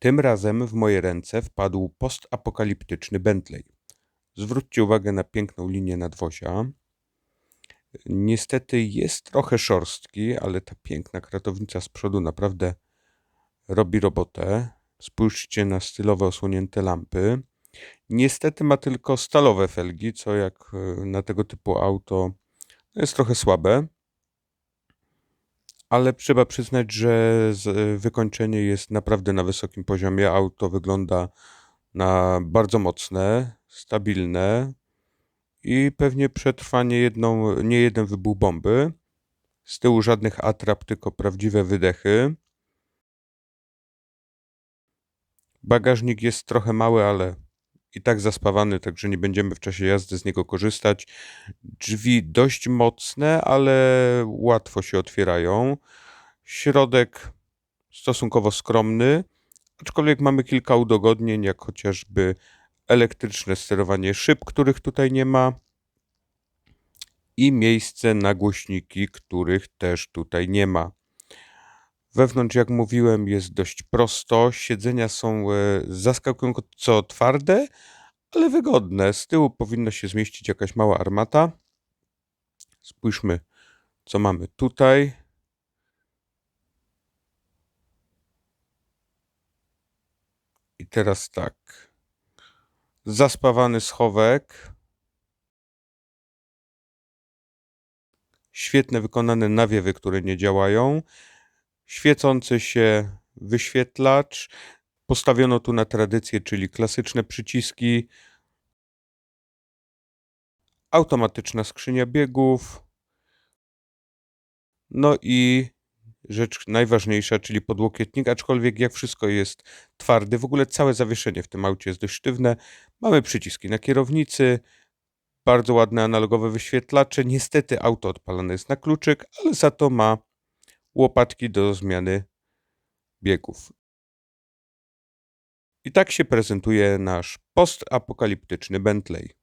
Tym razem w moje ręce wpadł postapokaliptyczny Bentley. Zwróćcie uwagę na piękną linię nadwozia. Niestety jest trochę szorstki, ale ta piękna kratownica z przodu naprawdę robi robotę. Spójrzcie na stylowe osłonięte lampy. Niestety ma tylko stalowe felgi, co jak e, na tego typu auto jest trochę słabe. Ale trzeba przyznać, że z- wykończenie jest naprawdę na wysokim poziomie. Auto wygląda na bardzo mocne, stabilne i pewnie przetrwa nie, jedną, nie jeden wybuch bomby. Z tyłu żadnych atrap, tylko prawdziwe wydechy. Bagażnik jest trochę mały, ale i tak zaspawany, także nie będziemy w czasie jazdy z niego korzystać. Drzwi dość mocne, ale łatwo się otwierają. Środek stosunkowo skromny, aczkolwiek mamy kilka udogodnień, jak chociażby elektryczne sterowanie szyb, których tutaj nie ma, i miejsce na głośniki, których też tutaj nie ma. Wewnątrz, jak mówiłem, jest dość prosto. Siedzenia są e, zaskakująco twarde, ale wygodne. Z tyłu powinna się zmieścić jakaś mała armata. Spójrzmy, co mamy tutaj. I teraz tak. Zaspawany schowek. Świetne wykonane nawiewy, które nie działają. Świecący się wyświetlacz. Postawiono tu na tradycję, czyli klasyczne przyciski. Automatyczna skrzynia biegów. No i rzecz najważniejsza, czyli podłokietnik, aczkolwiek jak wszystko jest twardy, w ogóle całe zawieszenie w tym aucie jest dość sztywne. Mamy przyciski na kierownicy, bardzo ładne analogowe wyświetlacze. Niestety auto odpalane jest na kluczyk, ale za to ma łopatki do zmiany biegów. I tak się prezentuje nasz postapokaliptyczny Bentley.